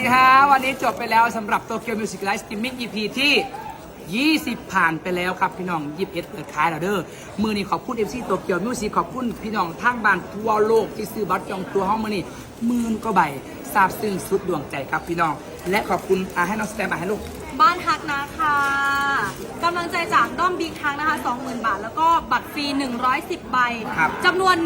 ดีฮะวันนี้จบไปแล้วสำหรับโตเกียวมิวสิกไลฟ์สตรีมมิ่ง EP ที่ 20 ผ่านไปแล้วครับพี่น้อง21เปิดขายแล้วเด้อมือนี้ขอบคุณ MC โตเกียวมิวสิกขอบคุณพี่น้องทั้งบ้านทั่วโลกที่ซื้อบัตรจองตัวห้องมือนี้หมื่นก็ใบซาบซึ้งสุดดวงใจครับพี่น้อง และขอบคุณอาให้น้องสแตมมาให้ลูก บ้านฮักนะคะกำลังใจจากด้อมบิ๊กฮักนะคะ 20,000 บาท แล้วก็บัตรฟรี 110 ใบครับจำนวน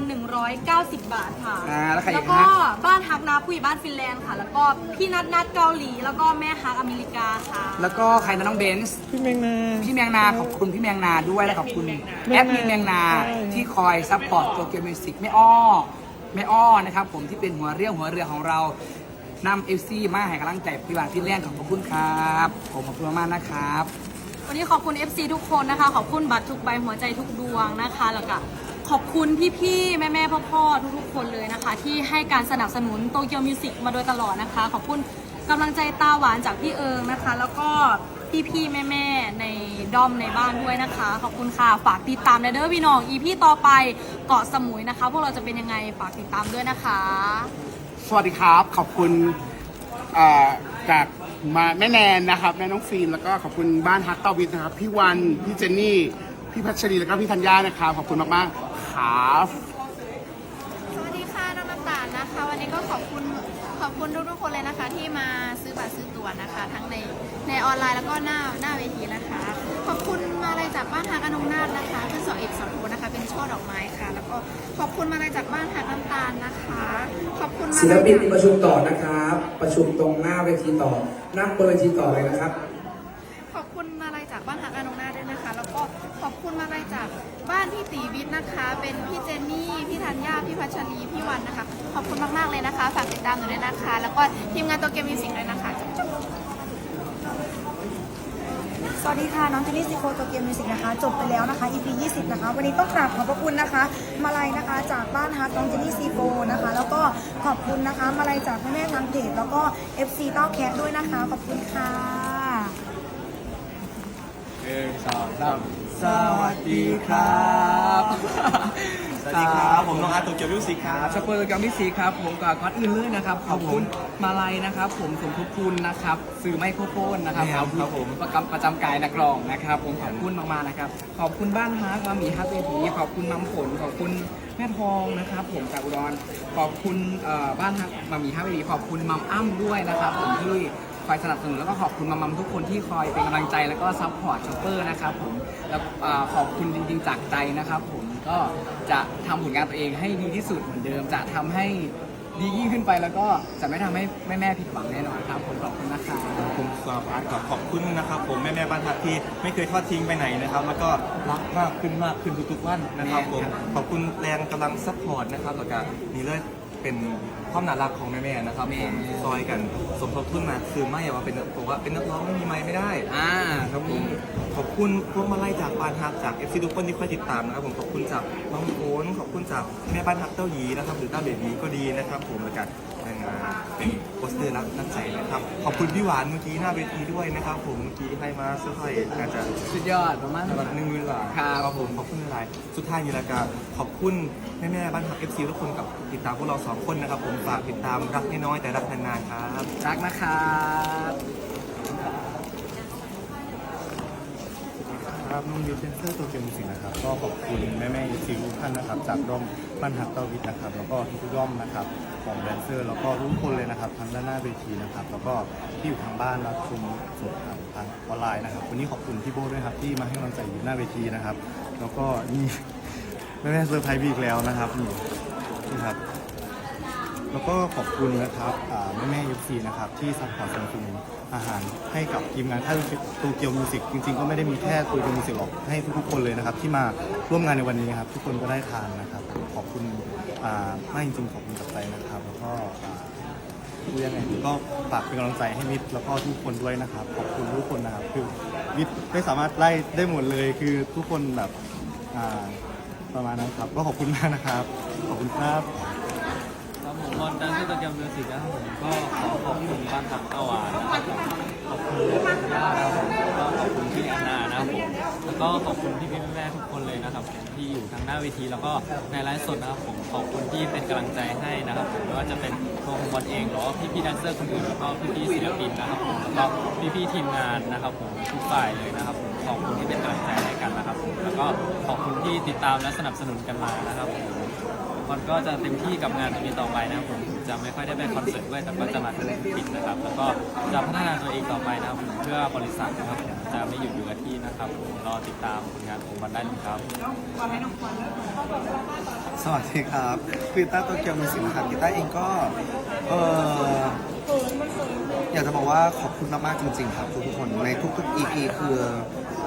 14,190 บาทค่ะ อ่าแล้วใครอีกแล้วก็ฮะบ้านฮักนะผู้ใหญ่บ้านฟินแลนด์ค่ะ แล้วก็พี่นัทนัดเกาหลี แล้วก็แม่ฮักอเมริกาค่ะ แล้วก็ใครนะน้องเบนซ์ พี่เมงนา พี่แมงนาขอบคุณพี่แมงนาด้วยและขอบคุณแอดมินแมงนาใช่ ที่คอยซัพพอร์ตโตเกียวมิวสิกแม่อ้อแม่อ้อนะครับผมที่เป็นหัวเรี่ยวหัวเรือของเรา นำเอฟซีมาให้กำลังใจพี่บานพี่แล่นขอบคุณครับ ผมขอบคุณมากๆนะครับ วันนี้ขอบคุณ FC ทุกคนนะคะ ขอบคุณบัตรทุกใบหัวใจทุกดวงนะคะ แล้วก็ขอบคุณพี่ๆ แม่ๆ พ่อๆ ทุกๆ คนเลยนะคะ ที่ให้การสนับสนุนโตเกียวมิวสิกมาโดยตลอดนะคะ ขอบคุณกำลังใจตาหวานจากพี่เอิงนะคะ แล้วก็พี่ๆ แม่ๆ ในด้อมในบ้านด้วยนะคะ ขอบคุณค่ะ ฝากติดตามนเด้อพี่น้อง อีพี่ต่อไปเกาะสมุยนะคะ พวกเราจะเป็นยังไงฝากติดตามด้วยนะคะ สวัสดีครับ ขอบคุณจากมาแม่แนนนะครับแม่น้องฟิล์มแล้วก็ขอบคุณบ้านฮักเต้าวิทนะครับ พี่วัน พี่เจนนี่ พี่พัชรีแล้วก็พี่ธัญญานะครับ ขอบคุณมากๆครับสวัสดีค่ะน้องน้ำตาลนะคะ วันนี้ก็ขอบคุณขอบคุณทุกๆคนเลยนะคะ ที่มาซื้อบัตรซื้อตั๋วนะคะ ทั้งในในออนไลน์แล้วก็หน้าหน้าเวทีนะคะ ขอบคุณมาเลยจากบ้านฮักอนงนาถนะคะขึ้นสองเอกสองโทนะคะ คุณมาลัยจากบ้านฮักน้ำตาลนะคะ ขอบคุณมาศิลลัยปินจากมีประชุมต่อนะครับ ประชุมตรงหน้าเวทีต่อนั่งบนเวทีต่อเลยนะครับขอบคุณมาลัยจากบ้านฮักอนงนาถด้วยนะคะ แล้วก็ขอบคุณมาลัยจากบ้านพี่ตีวิทย์นะคะ เป็นพี่เจนนี่พี่ธัญญาพี่พัชรีพี่วันนะคะ ขอบคุณมากๆเลยนะคะฝากติดตามหนูด้วยนะคะ แล้วก็ทีมงานตัวเกมมิวสิกด้วยนะคะจุ๊บๆ สวัสดีค่ะ น้องเจนนี่ซิโคโตเกียวมิวสิกนะคะ จบไปแล้วนะคะ EP 20 นะคะ วันนี้ต้องกราบขอบพระคุณนะคะ มาลัยนะคะ จากบ้านฮักน้องเจนนี่ซีโฟนะคะ แล้วก็ขอบคุณนะคะ มาลัยจากแม่แม่ทางเพจแล้วก็ FC เต้าแคทด้วยนะคะ ขอบคุณค่ะสวัสดีครับ วัสดีครับผมน้องอาร์ตโตเกียวมิวสิกคครัรับบช็อปเปอร์กับมิซีครับผมกับก่อนอื่นเลยนะครับขอบคุณมาลัยนะครับ ผมสมทบทุนนะครับสื่อไมโครโฟนนะครับครับครับผมประกำประจำกายนักร้องนะครับ ผมขอบคุณมากๆนะครับ ขอบคุณบ้านฮาร์กมามีฮับเวทีขอบคุณมัมผลขอบคุณแม่ทองนะครับ ผมจากอุดรขอบคุณเอ่อบ้านฮักมามีฮับเวทีขอบคุณมัมอ้ำด้วยนะครับผมที่คอยสนับสนุนแล้วก็ขอบคุณมัมมัมทุกคนที่คอยเป็นกำลังใจแล้วก็ซัพพอร์ตช็อปเปอร์นะครับผมแล้วเอ่อขอบคุณจริงๆจากใจนะครับผม ก็จะทำผลงานตัวเองให้ดีที่สุดเหมือนเดิม จะทำให้ดียิ่งขึ้นไปแล้วก็จะไม่ทำให้แม่ๆผิดหวังแน่นอนครับผมขอบคุณนะครับผมสำหรับอาร์ตขอขอบคุณนะครับ ผมแม่แม่ๆบ้านทักที่ไม่เคยทอดทิ้งไปไหนนะครับ แล้วก็รักมากขึ้นมากขึ้นทุกๆวันนะครับผมขอบคุณแรงกำลังซัพพอร์ตนะครับแล้วก็นี่เลยเป็นความน่ารักของแม่แม่ๆนะครับผมซอยกันสมทบทุนมาคือไม่ว่าเป็นบอกว่าเป็นนักร้องไม่มีไม้ไม่ได้ อ่าครับผมข อบคุณพวกมาไล่จากบ้านฮักจากเอฟซีทุกคนที่คอยติดตามนะครับผมขอบคุณจากน้องโอนขอบคุณจากแม่บ้านฮักเต้าหยีนะครับหรือเต้าเบบีก็ดีนะครับผมแล้วก็งานเป็นโปสเตอร์รักนักใจนะครับ ขอบคุณพี่หวานเมื่อกี้หน้าเวทีด้วยนะครับ ผมเมื่อกี้ให้มาเซอร์ไพรส์น่าจะสุดยอดประมาณระดับหนึ่งหมื่นบาทครับผมขอบคุณหลายสุดท้ายนี้แล้วก็ขอบคุณแม่แม่ๆบ้านฮักเอฟซีทุกคนกับติดตามพวกเราสองคนนะครับ ผมฝากติดตามรักน้อยๆแต่รักนานๆครับ รักนะครับ ครับนุ่นยูเซนเซอร์ตัวเกมมิวสิกนะครับ ก็ขอบคุณแม่แม่ๆซีทุกท่านนะครับ จากด้อมบ้านฮักเตอร์วิทนะครับ แล้วก็ทุกๆด้อมนะครับของแดนเซอร์ แล้วก็ทุกคนเลยนะครับทั้งด้านหน้าเวทีนะครับ แล้วก็ที่อยู่ทางบ้านรับชมสดผ่านทางออนไลน์นะครับ วันนี้ขอบคุณพี่โบ้ด้วยครับที่มาให้กำลังใจอยู่หน้าเวทีนะครับ แล้วก็นี่แม่แม่เซอร์ไพรส์อีกแล้วนะครับนี่นี่ครับแล้วก็ขอบคุณนะครับแม่แม่ยูซีนะครับที่ซัพพอร์ตสนับสนุน อาหารให้กับทีมงานค่ายตูเกียวมิวสิกจริงๆ ก็ไม่ได้มีแค่ตูเกียวมิวสิกหรอกให้ทุกๆคนเลยนะครับ ที่มาร่วมงานในวันนี้ครับ ทุกคนก็ได้ทานนะครับ ขอบคุณอ่ามากจริงๆขอบคุณจากใจนะครับ แล้วก็อ่าดูยังไงก็ฝากเป็นกำลังใจให้มิตรแล้วก็ทุกคนด้วยนะครับ ขอบคุณทุกคนนะครับคือมิตรไม่สามารถไล่ได้หมดเลยคือทุกคนแบบประมาณนั้นครับ ก็ขอบคุณมากนะครับ ขอบคุณครับ ครับผมบอลดันที่โตเกียวมิวสิกนะครับผมก็ขอขอบคุณบ้านทับตะวันนะครับขอบคุณย่าครับผมแล้วก็ขอบคุณพี่แอนนานะครับผมแล้วก็ขอบคุณพี่พี่แม่ทุกคนเลยนะครับที่อยู่ทางหน้าเวทีแล้วก็ในไลฟ์สดนะครับผมขอบคุณที่เป็นกำลังใจให้นะครับผมไม่ว่าจะเป็นตัวของบอลเองหรือว่าพี่พี่ๆแดนเซอร์คนอื่นแล้วก็พี่พี่ๆศิลปินนะครับผมแล้วก็พี่พี่ๆทีมงานนะครับผมทุกฝ่ายเลยนะครับผมขอบคุณที่เป็นกำลังใจให้กันนะครับผมแล้วก็ขอบคุณที่ติดตามและสนับสนุนกันมานะครับผม มันก็จะเต็มที่กับงานตรงนี้ต่อไปนะครับผมจะไม่ค่อยได้ไปคอนเสิร์ตด้วยแต่ก็จะมาเป็นปิดนะครับ แล้วก็จะพัฒนาตัวเองต่อไปนะครับผมเพื่อบริษัทนะครับจะไม่หยุดอยู่กับที่นะครับผมรอติดตามผลงานของมันได้เลยครับ สวัสดีครับคือต้าโตเกียวมิวสิกนะครับกีต้าเองก็เอออยากจะบอกว่าขอบคุณมากๆจริงๆครับทุกคนในทุกๆ EP คือ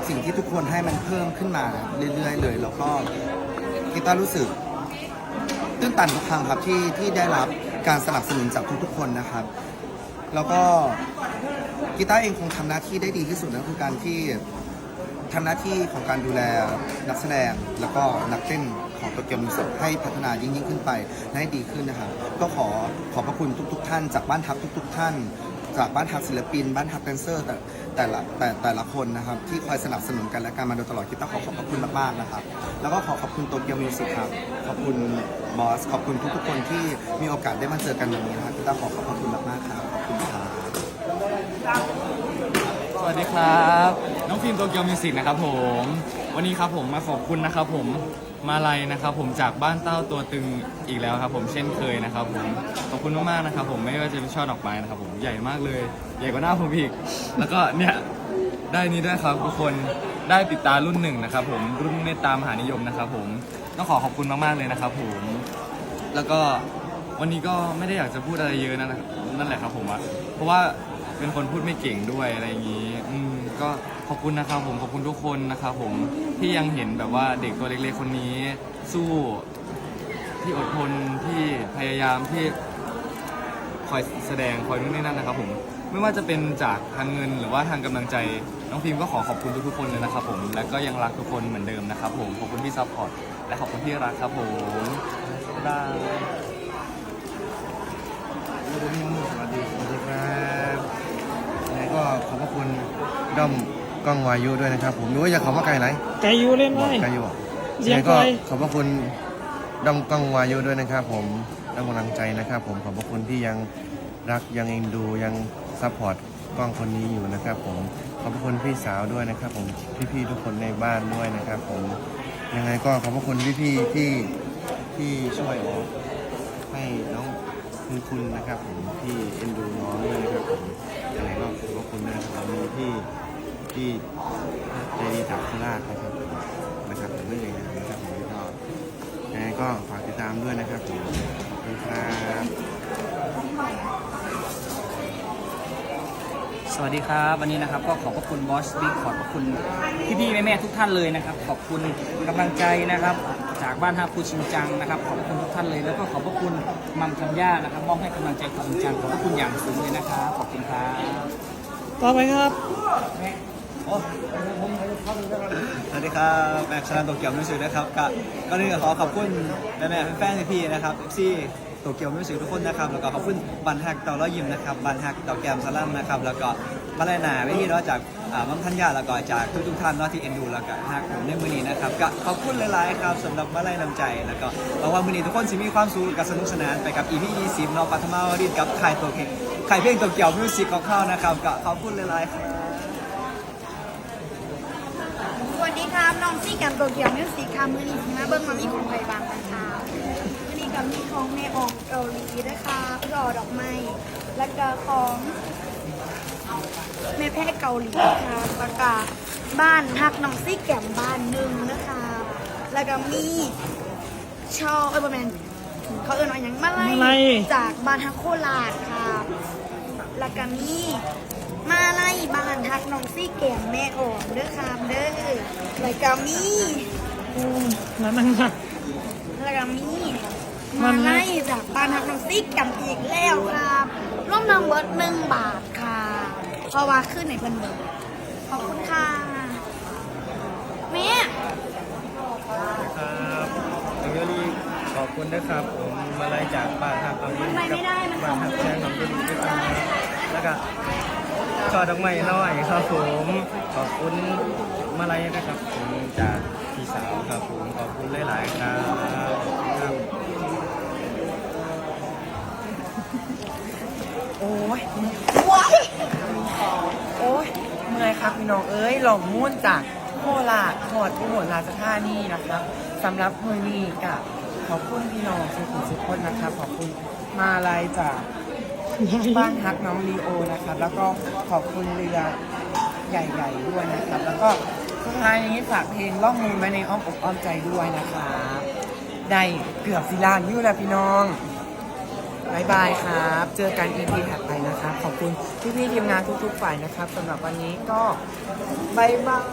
สิ่งที่ทุกคนให้มันเพิ่มขึ้นมาเรื่อยๆเลย แล้วก็กีต้ารู้สึก ตื้นตันทุกครั้งครับที่ที่ได้รับการสนับสนุนจากทุกๆคนนะครับ แล้วก็กีตาร์เองคงทำหน้าที่ได้ดีที่สุดนะคือการที่ทำหน้าที่ของการดูแลนักแสดง แล้วก็นักเต้นของโตเกียวมิวสิกให้พัฒนายิ่งยิ่งขึ้นไปและให้ดีขึ้นนะครับ ก็ขอขอบพระคุณทุก ๆ ท่านจากบ้านทัพทุก ๆ ท่าน จากบ้านทัพศิลปิน บ้านทัพแดนเซอร์ แต่แต่ละแต่แต่ละคนนะครับ ที่คอยสนับสนุนกันและกันมาโดยตลอดคิดต้องขอขอบพระคุณมากๆนะครับ แล้วก็ขอขอบคุณโตเกียวมิวสิกครับ ขอบคุณบอส ขอบคุณทุกๆคนที่มีโอกาสได้มาเจอกันวันนี้นะครับคิดต้องขอขอบพระคุณมากๆครับขอบคุณครับสวัสดีครับ น้องฟิล์มโตเกียวมิวสิกนะครับผม วันนี้ครับผมมาขอบคุณนะครับผม มาลัยนะครับผมจากบ้านเต้าตัวตึงอีกแล้วครับผมเช่นเคยนะครับผมขอบคุณมากๆนะครับผมไม่ว่าจะเป็นช่อดอกไม้นะครับผมใหญ่มากเลย ใหญ่กว่าหน้าผมอีก แล้วก็เนี่ยได้นี้ด้วยครับทุกคนได้ปิดตารุ่นหนึ่งนะครับผมรุ่นเมตตามหานิยมนะครับผมต้องขอขอบคุณมากๆเลยนะครับผมแล้วก็วันนี้ก็ไม่ได้อยากจะพูดอะไรเยอะนั่นแหละนั่นแหละครับผมอะเพราะว่าเป็นคนพูดไม่เก่งด้วยอะไรอย่างนี้ อืมก็ขอบคุณนะครับผมขอบคุณทุกคนนะครับผม ที่ยังเห็นแบบว่าเด็กตัวเล็กๆคนนี้สู้ที่อดทนที่พยายามที่คอยแสดงคอยนู่นนี่นั่นนะครับผมไม่ว่าจะเป็นจากทางเงินหรือว่าทางกำลังใจ น้องพิมก็ขอขอบคุณทุกๆคนเลยนะครับผมและก็ยังรักทุกคนเหมือนเดิมนะครับผมขอบคุณที่ซัพพอร์ตและขอบคุณที่รักครับผมบ๊ายบายสวัสดีสวัสดีครับยังไงก็ขอบพระคุณด้อม กล้องวายุด้วยนะครับ ผมรู้ว่าอยากขอมาไกลไหนไกยูเล่นบไว้อกไกลอยู่เสียงยังไงก็ไกลขอบพระคุณด้อมกล้องวายุด้วยนะครับ ผมด้กำลังใจนะครับ ผมขอบพระคุณที่ยังรักยังเอ็นดูยังซัพพอร์ตกล้องคนนี้อยู่นะครับ ผมขอบพระคุณพี่สาวด้วยนะครับ ผมพี่ๆทุกคนในบ้านด้วยนะครับ ผมยังไงก็ขอบพระคุณพี่ๆที่ที่ช่วยออกให้น้องคุณคุณนะครับ ผมที่เอ็นดูน้องด้วยนะครับผมยังไงก็ขอบพระคุณด้วยนะครับมีที่ ที่ใจดีจากโคราชนะครับผมนะครับผมไม่ยังไงนะครับผมก็ยังไงก็ฝากติดตามด้วยนะครับผมขอบคุณครับสวัสดีครับ วันนี้นะครับก็ขอบพระคุณบอสบิ๊กขอบพระคุณพี่ๆแม่ๆทุกท่านเลยนะครับ ขอบคุณกำลังใจนะครับ จากบ้านฮับคูชินจังนะครับ ขอบพระคุณทุกท่านเลย แล้วก็ขอบพระคุณมัมคัญญานะครับมอบให้กำลังใจคุณชินจังขอบพระคุณอย่างสูงเลยนะครับขอบคุณครับต่อไปครับ สวัสดีครับแม็กซ์ชลันโตเกียวมิวสิกนะครับก็ก็เลยขอขอบคุณแม่แม่แฟนๆพี่นะครับซีโตเกียวมิวสิกทุกคนนะครับแล้วก็ขอบคุณบันฮักเต่าล้อยิมนะครับบันฮักเต่าแกมสลัมนะครับแล้วก็มาลายนาวิธีเนาะจากมัมทัญญาแล้วก็จากทุกๆท่านเนาะที่เอ็นดูแล้วก็ฮักผมในมือนี้นะครับก็ขอบคุณหลายๆครับสำหรับมาลายนำใจแล้วก็หวังว่ามือนี้ทุกคนสิมีความสุขกับสนุกสนานไปกับ EP 20เนาะปัทมาวรินกับค่โตเกียวค่เพลงโตเกียวมิวสิกของเขานะครับก็ขอบคุณหลายๆครับ สวัสดี ครับน้องซี่กันโตเกียวมิวสิกค่ะมือนี้มาเบิ้งมามีของไผ่บางกันค่ะมือนี้กับมีของแม่ออกเกาหลีนะคะรอดอกไม้แล้วก็ของแม่แพ้เกาหลีค่ะแล้วก็บ้านฮักน้องซี่แก้มบ้านหนึ่งนะคะ แล้วก็มีช่อเอ้ยบอแมนเขาเอิ้นว่าอย่างมามาลัไล่ยจากบ้านฮักโคราชค่ะ แล้วก็มีมาไล่บ้านทัก น้องซี่แก้มแม่ออกเด้อครับเด้อแล้วก็มีอืมนั่นนั่งค่ะแล้วก็มีมัมานนะไล่จากบ้านทักน้องซี่แก้มอีกแล้วครับร่วมน้องเบิร์ดหนึ่งบาทค่ะเพราะว่าขึ้นในเพิ่นเบิร์ดขอบคุณค่ะแม่ครับถึงจะรีขอบคุณนะครับผมมาไล่จากบ้านฮักตอนนี้มันไปไม่ได้มันบ้านฮักแจ้งของคุณด้วยกันแล้วก็ ช่อดอกไม้น้อยครับผมขอบคุณมาลัยนะครับผมจากพี่สาวครับผมขอบคุณหลายๆครับครับโอ้ยว้ายโอ้ยเมื่อยครับพี่น้องเอ้ยหล่องม่วนจากโคราชขอดอุบลราชธานีนะครับสำหรับมือนี้กับขอบคุณพี่น้องทุกคนทุกคนนะครับขอบคุณมาลายจาก บ้านฮักน้องลีโอนะครับแล้วก็ขอบคุณเรือใหญ่ๆด้วยนะครับ แล้วก็สุดท้ายนี้ฝากเพลงล่องมูลไว้ในอ้อมอกอ้อมใจด้วยนะครับได้เกือบสิลานยู่แล้วพี่น้องบายบายครับ เจอกัน EP ถัดไปนะครับ ขอบคุณพี่ๆทีมงานทุกๆฝ่ายนะครับสำหรับวันนี้ก็บายบาย